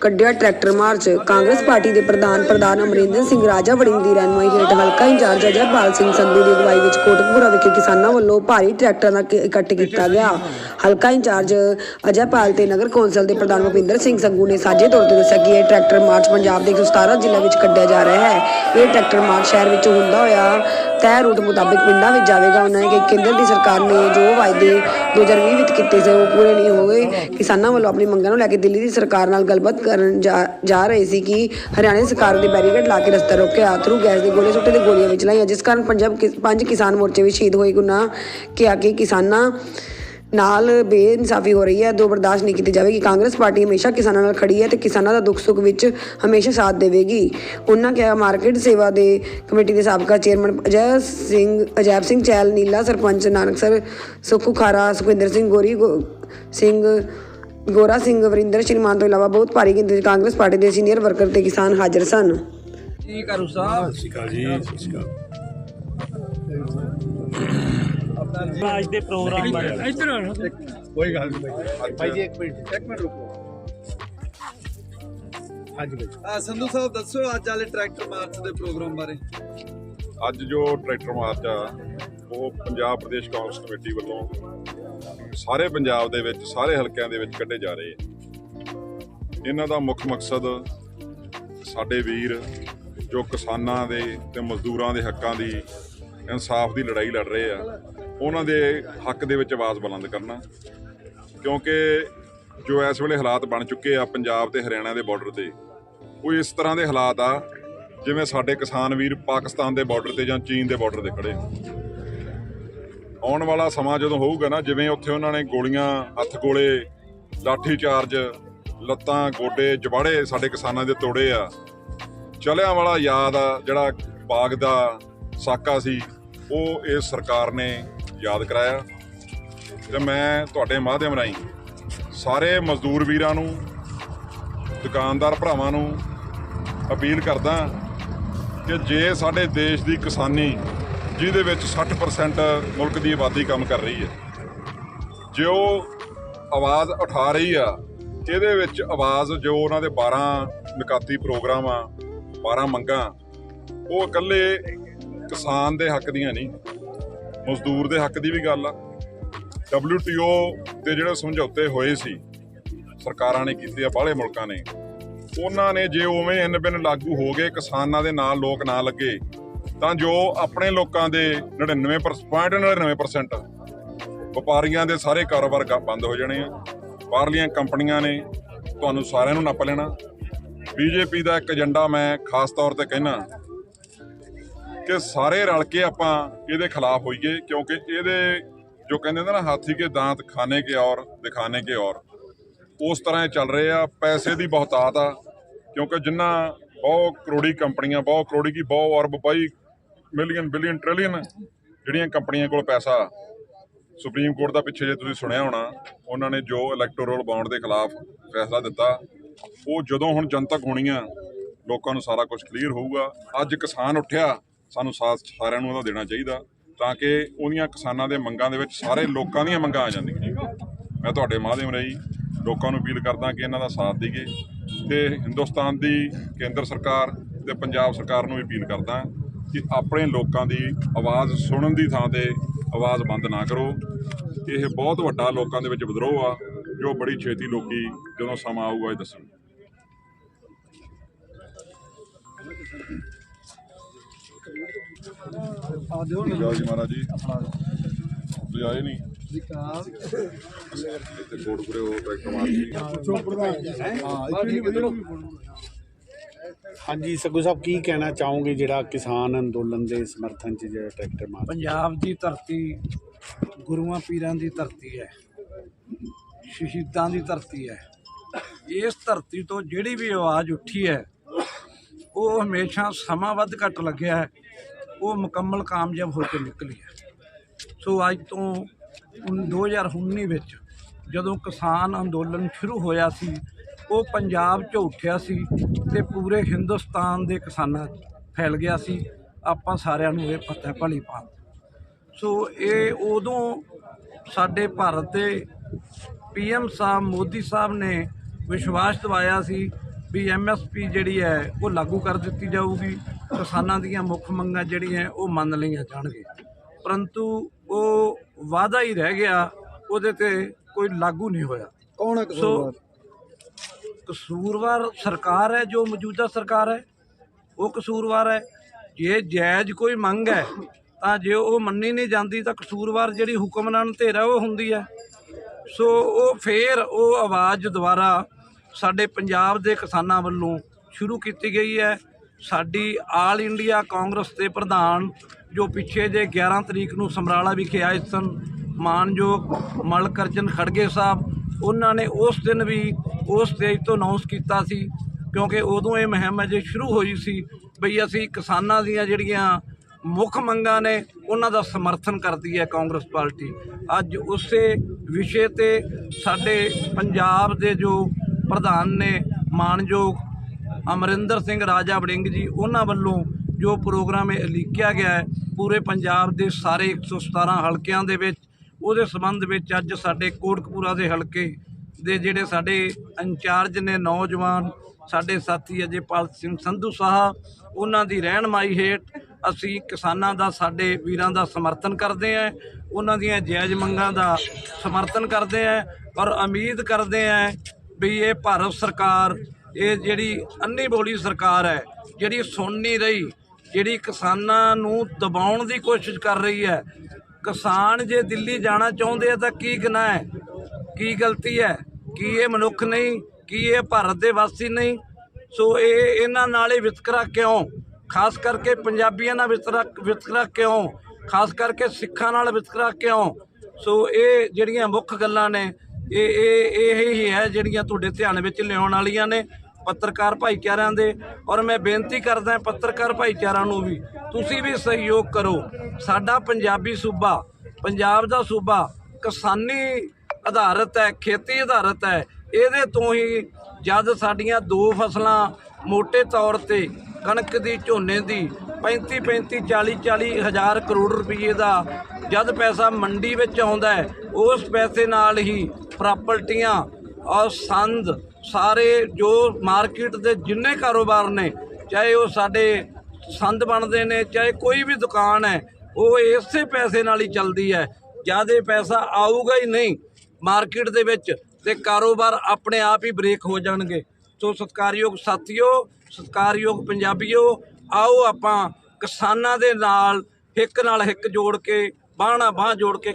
ਕੱਢਿਆ tractor March. Congress party ਦੇ ਪ੍ਰਧਾਨ ਪ੍ਰਧਾਨ ਅਮਰਿੰਦਰ ਸਿੰਘ ਰਾਜਾ ਵੜਿੰਗ ਦੀ ਰਹਿਨੁਮਾਈ ਹੇਠ ਹਲਕਾ ਇੰਚਾਰਜ ਅਜੈਪਾਲ ਸਿੰਘ ਸੰਧੂ ਦੀ ਅਗਵਾਈ ਵਿੱਚ ਕੋਟਕਪੂਰਾ ਵਿਖੇ ਕਿਸਾਨਾਂ ਵੱਲੋਂ ਭਾਰੀ ਟਰੈਕਟਰਾਂ ਦਾ ਇਕੱਠ ਕੀਤਾ ਗਿਆ। ਹਲਕਾ ਇੰਚਾਰਜ ਅਜੈਪਾਲ ਤੇ ਨਗਰ ਕੌਂਸਲ ਦੇ ਪ੍ਰਧਾਨ ਭੁਪਿੰਦਰ ਸਿੰਘ ਸੰਧੂ ਨੇ ਸਾਂਝੇ ਤੌਰ ਤੇ ਦੱਸਿਆ ਕਿ ਇਹ ਟਰੈਕਟਰ ਮਾਰਚ ਪੰਜਾਬ ਦੇ 117 ਜ਼ਿਲ੍ਹਿਆਂ ਵਿੱਚ ਕੱਢਿਆ ਜਾ ਰਿਹਾ ਹੈ। ਇਹ ਟਰੈਕਟਰ ਮਾਰਚ ਸ਼ਹਿਰ ਵਿੱਚ ਹੁੰਦਾ ਹੋਇਆ ਤੈਅ ਰੂਟ ਮੁਤਾਬਿਕ ਪਿੰਡਾਂ ਵਿੱਚ ਜਾਵੇਗਾ ਉਹਨਾਂ ਨੇ ਕਿ ਕੇਂਦਰ ਦੀ ਸਰਕਾਰ ਨੇ ਜੋ ਵਾਅਦੇ 2020 ਵਿੱਚ ਕੀਤੇ ਸੀ, ਉਹ ਪੂਰੇ ਨਹੀਂ ਹੋਏ। ਕਿਸਾਨਾਂ ਵੱਲੋਂ ਆਪਣੀ ਮੰਗਾਂ ਨੂੰ ਲੈ ਕੇ ਦਿੱਲੀ ਦੀ ਸਰਕਾਰ ਨਾਲ ਗੱਲਬਾਤ ਕਰਨ ਜਾ ਰਹੇ ਸੀ ਕਿ ਹਰਿਆਣਾ ਸਰਕਾਰ ਦੇ ਬੈਰੀਕੇਡ ਲਾ ਕੇ ਰਸਤਾ ਰੋਕਿਆ। ਥਰੂ ਗੈਸ ਦੇ ਗੋਲੇ ਸੁੱਟੇ ਦੇ ਗੋਲੀਆਂ ਵਿੱਚ ਲਾਈਆਂ ਜਿਸ ਕਾਰਨ ਪੰਜਾਬ ਪੰਜ ਕਿਸਾਨ ਮੋਰਚੇ ਵਿੱਚ ਸ਼ਹੀਦ ਹੋਏ। ਗੁਨਾ ਕਿਹਾ ਕਿ ਕਿਸਾਨਾਂ ਨਾਲ ਬੇਇਨਸਾਫੀ ਹੋ ਰਹੀ ਹੈ, ਦੋ ਬਰਦਾਸ਼ਤ ਨਹੀਂ ਕੀਤੀ ਜਾਵੇਗੀ। ਕਾਂਗਰਸ ਪਾਰਟੀ ਹਮੇਸ਼ਾ ਕਿਸਾਨਾਂ ਨਾਲ ਖੜੀ ਹੈ ਤੇ ਕਿਸਾਨਾਂ ਦਾ ਦੁੱਖ ਸੁੱਖ ਵਿੱਚ ਹਮੇਸ਼ਾ ਸਾਥ ਦੇਵੇਗੀ। ਉਹਨਾਂ ਕਿਹਾ, ਮਾਰਕੀਟ ਸੇਵਾ ਦੇ ਕਮੇਟੀ ਦੇ ਸਾਬਕਾ ਚੇਅਰਮੈਨ ਅਜੈ ਸਿੰਘ, ਅਜੈਬ ਸਿੰਘ ਚੈਲ ਨੀਲਾ ਸਰਪੰਚ ਨਾਨਕਸਰ ਸੁੱਖੂ ਖਾਰਾ ਸੁਖਵਿੰਦਰ ਸਿੰਘ, ਗੋਰੀ ਗੋ- ਸਿੰਘ, ਗੋਰਾ ਸਿੰਘ, ਵਰਿੰਦਰ ਸ਼੍ਰੀਮਾਨ ਤੋਂ ਇਲਾਵਾ ਬਹੁਤ ਭਾਰੀ ਗਿਣਤੀ ਵਿੱਚ ਕਾਂਗਰਸ ਪਾਰਟੀ ਦੇ ਸੀਨੀਅਰ ਵਰਕਰ ਤੇ ਕਿਸਾਨ ਹਾਜ਼ਰ ਸਨ। ਕੀ ਕਰੂ ਸਾਹਿਬ ਸ਼ਿਕਾ ਜੀ, ਸਤਿ ਸ਼੍ਰੀ ਅਕਾਲ ਅੱਜ ਦੇ ਪ੍ਰੋਗਰਾਮ ਬਾਰੇ। ਕੋਈ ਗੱਲ ਨਹੀਂ ਭਾਈ ਜੀ ਇੱਕ ਮਿੰਟ ਇੱਕ ਮਿੰਟ ਰੁਕੋ। ਹਾਂਜੀ ਭਾਈ ਆ ਸੰਧੂ ਸਾਹਿਬ ਦੱਸੋ ਅੱਜ ਵਾਲੇ ਟਰੈਕਟਰ ਮਾਰਚ ਦੇ ਪ੍ਰੋਗਰਾਮ ਬਾਰੇ। ਅੱਜ ਜੋ ਟਰੈਕਟਰ ਮਾਰਚ ਆ ਉਹ ਪੰਜਾਬ ਪ੍ਰਦੇਸ਼ ਕਾਂਗਰਸ ਕਮੇਟੀ ਵੱਲੋਂ ਸਾਰੇ ਪੰਜਾਬ ਦੇ ਵਿੱਚ ਸਾਰੇ ਹਲਕਿਆਂ ਦੇ ਵਿੱਚ ਕੱਢੇ ਜਾ ਰਹੇ ਆ। ਇਹਨਾਂ ਦਾ ਮੁੱਖ ਮਕਸਦ ਸਾਡੇ ਵੀਰ ਜੋ ਕਿਸਾਨਾਂ ਦੇ ਤੇ ਮਜ਼ਦੂਰਾਂ ਦੇ ਹੱਕਾਂ ਦੀ ਇਨਸਾਫ ਦੀ ਲੜਾਈ ਲੜ ਰਹੇ ਆ ਉਹਨਾਂ ਦੇ ਹੱਕ ਦੇ ਵਿੱਚ ਆਵਾਜ਼ ਬੁਲੰਦ ਕਰਨਾ। ਕਿਉਂਕਿ ਜੋ ਇਸ ਵੇਲੇ ਹਾਲਾਤ ਬਣ ਚੁੱਕੇ ਆ ਪੰਜਾਬ ਤੇ ਹਰਿਆਣਾ ਦੇ ਬਾਰਡਰ ਤੇ, ਉਹ ਇਸ ਤਰ੍ਹਾਂ ਦੇ ਹਾਲਾਤ ਆ ਜਿਵੇਂ ਸਾਡੇ ਕਿਸਾਨ ਵੀਰ ਪਾਕਿਸਤਾਨ ਦੇ ਬਾਰਡਰ ਤੇ ਜਾਂ ਚੀਨ ਦੇ ਬਾਰਡਰ ਤੇ ਖੜੇ ਆਉਣ ਵਾਲਾ ਸਮਾਂ ਜਦੋਂ ਹੋਊਗਾ ਨਾ, ਜਿਵੇਂ ਉੱਥੇ ਉਹਨਾਂ ਨੇ ਗੋਲੀਆਂ ਹੱਥ ਗੋਲੇ ਲਾਠੀ ਚਾਰਜ ਲੱਤਾਂ ਗੋਡੇ ਜਵਾੜੇ ਸਾਡੇ ਕਿਸਾਨਾਂ ਦੇ ਤੋੜੇ ਆ। ਚਲਿਆਂ ਵਾਲਾ ਯਾਦ ਆ ਜਿਹੜਾ ਬਾਗ ਦਾ ਸਾਕਾ ਸੀ, ਉਹ ਇਸ ਸਰਕਾਰ ਨੇ ਯਾਦ ਕਰਾਇਆ। ਤੇ ਮੈਂ ਤੁਹਾਡੇ ਮਾਧਿਅਮ ਰਾਹੀਂ ਸਾਰੇ ਮਜ਼ਦੂਰ ਵੀਰਾਂ ਨੂੰ, ਦੁਕਾਨਦਾਰ ਭਰਾਵਾਂ ਨੂੰ ਅਪੀਲ ਕਰਦਾ ਕਿ ਜੇ ਸਾਡੇ ਦੇਸ਼ ਦੀ ਕਿਸਾਨੀ, ਜਿਹਦੇ ਵਿੱਚ 60% ਮੁਲਕ ਦੀ ਆਬਾਦੀ ਕੰਮ ਕਰ ਰਹੀ ਹੈ, ਜੇ ਉਹ ਆਵਾਜ਼ ਉਠਾ ਰਹੀ ਆ, ਇਹਦੇ ਵਿੱਚ ਆਵਾਜ਼ ਜੋ ਉਹਨਾਂ ਦੇ 12 ਨਿਕਾਤੀ ਪ੍ਰੋਗਰਾਮ ਆ 12 ਮੰਗਾਂ, ਉਹ ਇਕੱਲੇ ਕਿਸਾਨ ਦੇ ਹੱਕ ਦੀਆਂ ਨਹੀਂ। ਮਜ਼ਦੂਰ ਦੇ ਹੱਕ ਦੀ ਵੀ ਗੱਲ ਆ। WTO ਦੇ ਜਿਹੜੇ ਸਮਝੌਤੇ ਹੋਏ ਸੀ, ਸਰਕਾਰਾਂ ਨੇ ਕੀਤੇ ਆ, ਬਾਹਲੇ ਮੁਲਕਾਂ ਨੇ, ਉਹਨਾਂ ਨੇ ਜੇ ਉਵੇਂ ਇਨ ਬਿਨ ਲਾਗੂ ਹੋ ਗਏ, ਕਿਸਾਨਾਂ ਦੇ ਨਾਲ ਲੋਕ ਨਾ ਲੱਗੇ, ਤਾਂ ਜੋ ਆਪਣੇ ਲੋਕਾਂ ਦੇ 99.99% ਵਪਾਰੀਆਂ ਦੇ ਸਾਰੇ ਕਾਰੋਬਾਰ ਬੰਦ ਹੋ ਜਾਣੇ ਆ। ਬਾਹਰਲੀਆਂ ਕੰਪਨੀਆਂ ਨੇ ਤੁਹਾਨੂੰ ਸਾਰਿਆਂ ਨੂੰ ਨੱਪ ਲੈਣਾ। ਬੀਜੇਪੀ ਦਾ ਇੱਕ ਏਜੰਡਾ ਮੈਂ ਖਾਸ ਤੌਰ ਤੇ ਕਹਿਣਾ ਕਿ ਸਾਰੇ ਰਲ ਕੇ ਆਪਾਂ ਇਹਦੇ ਖਿਲਾਫ ਹੋਈਏ, ਕਿਉਂਕਿ ਇਹਦੇ ਜੋ ਕਹਿੰਦੇ ਨੇ ਨਾ, ਹਾਥੀ ਕੇ ਦਾੰਤ ਖਾਣੇ ਕੇ ਔਰ ਦਿਖਾਣੇ ਕੇ ਔਰ। ਉਸ ਤਰ੍ਹਾਂ ਇਹ ਚੱਲ ਰਹੇ ਆ, ਪੈਸੇ ਦੀ ਬਹੁਤਾਤ ਆ, ਕਿਉਂਕਿ ਜਿੰਨਾ ਬਹੁਤ ਕਰੋੜੀ ਕੰਪਨੀਆਂ, ਬਹੁਤ ਕਰੋੜੀ ਕੀ, ਬਹੁਤ ਅਰਬ, ਬਾਈ ਮਿਲੀਅਨ, ਬਿਲੀਅਨ, ਟ੍ਰਿਲੀਅਨ ਜਿਹੜੀਆਂ ਕੰਪਨੀਆਂ ਕੋਲ ਪੈਸਾ ਸੁਪਰੀਮ ਕੋਰਟ ਦਾ ਪਿੱਛੇ ਜੇ ਤੁਸੀਂ ਸੁਣਿਆ ਹੋਣਾ, ਉਹਨਾਂ ਨੇ ਜੋ ਇਲੈਕਟੋਰਲ ਬੌਂਡ ਦੇ ਖਿਲਾਫ ਫੈਸਲਾ ਦਿੱਤਾ, ਉਹ ਜਦੋਂ ਹੁਣ ਜਨਤਕ ਹੋਣੀ ਆ ਲੋਕਾਂ ਨੂੰ ਸਾਰਾ ਕੁਝ ਕਲੀਅਰ ਹੋਊਗਾ। ਅੱਜ ਕਿਸਾਨ ਉੱਠਿਆ ਸਾਨੂੰ ਸਾਥ ਸਾਰਿਆਂ ਨੂੰ ਉਹਦਾ ਦੇਣਾ ਚਾਹੀਦਾ ਤਾਂ ਕਿ ਉਹਦੀਆਂ ਕਿਸਾਨਾਂ ਦੇ ਮੰਗਾਂ ਦੇ ਵਿੱਚ ਸਾਰੇ ਲੋਕਾਂ ਦੀਆਂ ਮੰਗਾਂ ਆ ਜਾਂਦੀਆਂ। ਮੈਂ ਤੁਹਾਡੇ ਮਾਧਿਅਮ ਰਾਹੀਂ ਲੋਕਾਂ ਨੂੰ ਅਪੀਲ ਕਰਦਾ ਕਿ ਇਹਨਾਂ ਦਾ ਸਾਥ ਦੇਈਏ ਤੇ ਹਿੰਦੁਸਤਾਨ ਦੀ ਕੇਂਦਰ ਸਰਕਾਰ ਤੇ ਪੰਜਾਬ ਸਰਕਾਰ ਨੂੰ ਵੀ ਅਪੀਲ ਕਰਦਾ ਕਿ ਆਪਣੇ ਲੋਕਾਂ ਦੀ ਆਵਾਜ਼ ਸੁਣਨ ਦੀ ਥਾਂ ਤੇ ਆਵਾਜ਼ ਬੰਦ ਨਾ ਕਰੋ। ਇਹ ਬਹੁਤ ਵੱਡਾ ਲੋਕਾਂ ਦੇ ਵਿੱਚ ਵਿਦਰੋਹ ਆ, ਜੋ ਬੜੀ ਛੇਤੀ ਲੋਕੀ ਜਦੋਂ ਸਮਾਂ ਆਊਗਾ ਇਹ ਦੱਸਣ ਆ ਦਿਓ ਜੈ ਜੀ ਮਹਾਰਾਜ ਜੀ। ਤੁਸੀਂ ਆਏ ਨਹੀਂ? ਇੱਥੇ ਕੋਟਪੁਰੇ ਉਹ ਟਰੈਕਟਰ ਮਾਰ ਹਾਂਜੀ ਸਗੂ ਸਾਹਿਬ ਕੀ ਕਹਿਣਾ ਚਾਹੋਗੇ ਜਿਹੜਾ ਕਿਸਾਨ ਅੰਦੋਲਨ ਦੇ ਸਮਰਥਨ ਚ ਜਿਹੜਾ ਟਰੈਕਟਰ ਮਾਰ ਪੰਜਾਬ ਦੀ ਧਰਤੀ ਗੁਰੂਆਂ ਪੀਰਾਂ ਦੀ ਧਰਤੀ ਹੈ। ਸ਼ਹੀਦਾਂ ਦੀ ਧਰਤੀ ਹੈ। ਇਸ ਧਰਤੀ ਤੋਂ ਜਿਹੜੀ ਵੀ ਆਵਾਜ਼ ਉੱਠੀ ਹੈ ਉਹ ਹਮੇਸ਼ਾ ਸਮਾਂ ਵੱਧ ਘੱਟ ਲੱਗਿਆ ਹੈ। ਉਹ ਮੁਕੰਮਲ ਕਾਮਯਾਬ ਹੋ ਕੇ ਨਿਕਲੀ ਹੈ। ਸੋ ਅੱਜ ਤੋਂ ਉਨ- 2019 ਵਿੱਚ ਜਦੋਂ ਕਿਸਾਨ ਅੰਦੋਲਨ ਸ਼ੁਰੂ ਹੋਇਆ ਸੀ, ਉਹ ਪੰਜਾਬ 'ਚ ਉੱਠਿਆ ਸੀ ਤੇ ਪੂਰੇ ਹਿੰਦੁਸਤਾਨ ਦੇ ਕਿਸਾਨਾਂ 'ਚ ਫੈਲ ਗਿਆ ਸੀ। ਆਪਾਂ ਸਾਰਿਆਂ ਨੂੰ ਇਹ ਪਤਾ ਭਲੀ ਭਾਂਤ ਸੋ ਇਹ ਉਦੋਂ ਸਾਡੇ ਭਾਰਤ ਦੇ ਪੀਐਮ ਸਾਹਿਬ ਮੋਦੀ ਸਾਹਿਬ ਨੇ ਵਿਸ਼ਵਾਸ ਦਿਵਾਇਆ ਸੀ ਵੀ ਐਮਐਸਪੀ ਜਿਹੜੀ ਹੈ ਉਹ ਲਾਗੂ ਕਰ ਦਿੱਤੀ ਜਾਊਗੀ। ਕਿਸਾਨਾਂ ਦੀਆਂ ਮੁੱਖ ਮੰਗਾਂ ਜਿਹੜੀਆਂ ਉਹ ਮੰਨ ਲਈਆਂ ਜਾਣਗੇ। ਪਰੰਤੂ ਉਹ ਵਾਅਦਾ ਹੀ ਰਹਿ ਗਿਆ ਉਹਦੇ ਤੇ ਕੋਈ ਲਾਗੂ ਨਹੀਂ ਹੋਇਆ। ਕੌਣ ਹੈ ਕਸੂਰਵਾਰ? ਕਸੂਰਵਾਰ ਸਰਕਾਰ ਹੈ ਜੋ ਮੌਜੂਦਾ ਸਰਕਾਰ ਹੈ ਉਹ ਕਸੂਰਵਾਰ ਹੈ। ਜੇ ਜਾਇਜ਼ ਕੋਈ ਮੰਗ ਹੈ ਤਾਂ ਜੇ ਉਹ ਮੰਨੀ ਨਹੀਂ ਜਾਂਦੀ ਤਾਂ ਕਸੂਰਵਾਰ ਜਿਹੜੀ ਹੁਕਮਰਾਨ ਧਿਰ ਉਹ ਹੁੰਦੀ ਹੈ। ਸੋ ਉਹ ਫੇਰ ਉਹ ਆਵਾਜ਼ ਦੁਬਾਰਾ ਸਾਡੇ ਪੰਜਾਬ ਦੇ ਕਿਸਾਨਾਂ ਵੱਲੋਂ ਸ਼ੁਰੂ ਕੀਤੀ ਗਈ ਹੈ। ਸਾਡੀ ਆਲ ਇੰਡੀਆ ਕਾਂਗਰਸ ਦੇ ਪ੍ਰਧਾਨ ਜੋ ਪਿੱਛੇ ਜੇ 11 ਤਰੀਕ ਨੂੰ ਸਮਰਾਲਾ ਵਿਖੇ ਆਏ ਸਨ, ਮਾਨਯੋਗ ਮਲਕਰਜਨ ਖੜਗੇ ਸਾਹਿਬ, ਉਹਨਾਂ ਨੇ ਉਸ ਦਿਨ ਵੀ ਉਸ ਸਟੇਜ ਤੋਂ ਅਨਾਉਂਸ ਕੀਤਾ ਸੀ, ਕਿਉਂਕਿ ਉਦੋਂ ਇਹ ਮੁਹਿੰਮ ਅਜੇ ਸ਼ੁਰੂ ਹੋਈ ਸੀ ਬਈ ਅਸੀਂ ਕਿਸਾਨਾਂ ਦੀਆਂ ਜਿਹੜੀਆਂ ਮੁੱਖ ਮੰਗਾਂ ਨੇ, ਉਹਨਾਂ ਦਾ ਸਮਰਥਨ ਕਰਦੀ ਹੈ ਕਾਂਗਰਸ ਪਾਰਟੀ। ਅੱਜ ਉਸੇ ਵਿਸ਼ੇ ਤੇ ਸਾਡੇ ਪੰਜਾਬ ਦੇ ਜੋ ਪ੍ਰਧਾਨ ਨੇ ਮਾਨਯੋਗ ਅਮਰਿੰਦਰ ਸਿੰਘ ਰਾਜਾ ਵੜਿੰਗ ਜੀ ਉਹਨਾਂ ਵੱਲੋਂ ਜੋ ਪ੍ਰੋਗਰਾਮ ਇਹ ਲਿਖਿਆ ਗਿਆ ਹੈ, ਪੂਰੇ ਪੰਜਾਬ ਦੇ ਸਾਰੇ 117 ਹਲਕਿਆਂ ਦੇ ਵਿੱਚ, ਉਹਦੇ ਸੰਬੰਧ ਵਿੱਚ ਅੱਜ ਸਾਡੇ ਕੋਟਕਪੂਰਾ ਦੇ ਹਲਕੇ ਦੇ ਜਿਹੜੇ ਸਾਡੇ ਇੰਚਾਰਜ ਨੇ ਨੌਜਵਾਨ, ਸਾਡੇ ਸਾਥੀ ਅਜੇਪਾਲ ਸਿੰਘ ਸੰਧੂ ਸਾਹਿਬ ਉਹਨਾਂ ਦੀ ਰਹਿਨਮਾਈ ਹੇਠ ਅਸੀਂ ਕਿਸਾਨਾਂ ਦਾ, ਸਾਡੇ ਵੀਰਾਂ ਦਾ ਸਮਰਥਨ ਕਰਦੇ ਹਾਂ, ਉਹਨਾਂ ਦੀਆਂ ਜਾਇਜ਼ ਮੰਗਾਂ ਦਾ ਸਮਰਥਨ ਕਰਦੇ ਹਾਂ, ਔਰ ਉਮੀਦ ਕਰਦੇ ਹਾਂ ਵੀ ਇਹ ਭਾਰਤ ਸਰਕਾਰ, ਇਹ ਜਿਹੜੀ ਅੰਨੀ ਬੋਲੀ ਸਰਕਾਰ ਹੈ, ਜਿਹੜੀ ਸੁਣ ਨਹੀਂ ਰਹੀ, ਜਿਹੜੀ ਕਿਸਾਨਾਂ ਨੂੰ ਦਬਾਉਣ ਦੀ ਕੋਸ਼ਿਸ਼ ਕਰ ਰਹੀ ਹੈ, ਕਿਸਾਨ ਜੇ ਦਿੱਲੀ ਜਾਣਾ ਚਾਹੁੰਦੇ ਆ ਤਾਂ ਕੀ ਗੁਨਾਹ ਹੈ? ਕੀ ਗਲਤੀ ਹੈ? ਕੀ ਇਹ ਮਨੁੱਖ ਨਹੀਂ? ਕੀ ਇਹ ਭਾਰਤ ਦੇ ਵਾਸੀ ਨਹੀਂ? ਸੋ ਇਹ ਇਹਨਾਂ ਨਾਲ ਹੀ ਵਿਤਕਰਾ ਕਿਉਂ? ਖਾਸ ਕਰਕੇ ਪੰਜਾਬੀਆਂ ਨਾਲ ਵਿਤਕਰਾ ਵਿਤਕਰਾ ਕਿਉਂ? ਖਾਸ ਕਰਕੇ ਸਿੱਖਾਂ ਨਾਲ ਵਿਤਕਰਾ ਕਿਉਂ? ਸੋ ਇਹ ਜਿਹੜੀਆਂ ਮੁੱਖ ਗੱਲਾਂ ਨੇ ਇਹ ਇਹ ਇਹ ਹੀ ਹੈ ਜਿਹੜੀਆਂ ਤੁਹਾਡੇ ਧਿਆਨ ਵਿੱਚ ਲਿਆਉਣ ਵਾਲੀਆਂ ਨੇ ਪੱਤਰਕਾਰ ਭਾਈਚਾਰਿਆਂ ਦੇ। ਔਰ ਮੈਂ ਬੇਨਤੀ ਕਰਦਾ ਪੱਤਰਕਾਰ ਭਾਈਚਾਰਾ ਨੂੰ ਵੀ, ਤੁਸੀਂ ਵੀ ਸਹਿਯੋਗ ਕਰੋ। ਸਾਡਾ ਪੰਜਾਬੀ ਸੂਬਾ, ਪੰਜਾਬ ਦਾ ਸੂਬਾ ਕਿਸਾਨੀ ਆਧਾਰਿਤ ਹੈ, ਖੇਤੀ ਆਧਾਰਿਤ ਹੈ। ਇਹਦੇ ਤੋਂ ਹੀ ਜਦ ਸਾਡੀਆਂ ਦੋ ਫਸਲਾਂ ਮੋٹے ਤੌਰ ਤੇ ਕਣਕ ਦੀ, ਝੋਨੇ ਦੀ 35 35 40 40 ਹਜ਼ਾਰ ਕਰੋੜ ਰੁਪਏ ਦਾ ਜਦ ਪੈਸਾ ਮੰਡੀ ਵਿੱਚ ਆਉਂਦਾ ਹੈ, ਉਸ ਪੈਸੇ ਨਾਲ ਹੀ ਪ੍ਰਾਪਰਟੀਆਂ ਔਰ ਸੰਦ ਸਾਰੇ ਜੋ ਮਾਰਕੀਟ ਦੇ ਜਿੰਨੇ ਕਾਰੋਬਾਰ ਨੇ, ਚਾਹੇ ਉਹ ਸਾਡੇ ਸੰਦ ਬਣਦੇ ਨੇ, ਚਾਹੇ ਕੋਈ ਵੀ ਦੁਕਾਨ ਹੈ, ਉਹ ਇਸੇ ਪੈਸੇ ਨਾਲ ਹੀ ਚੱਲਦੀ ਹੈ। ਜਦ ਪੈਸਾ ਆਊਗਾ ਹੀ ਨਹੀਂ ਮਾਰਕੀਟ ਦੇ ਵਿੱਚ ਤੇ ਕਾਰੋਬਾਰ ਆਪਣੇ ਆਪ ਹੀ ਬ੍ਰੇਕ ਹੋ ਜਾਣਗੇ। ਸੋ ਸਤਿਕਾਰਯੋਗ ਸਾਥੀਓ, ਸਤਿਕਾਰਯੋਗ ਪੰਜਾਬੀਓ, ਆਓ ਆਪਾਂ ਕਿਸਾਨਾਂ ਦੇ ਨਾਲ, ਹਿੱਕ ਨਾਲ ਹਿੱਕ ਜੋੜ ਕੇ ਬਾਹਾਂ ਨਾਲ ਬਾਂਹ ਜੋੜ ਕੇ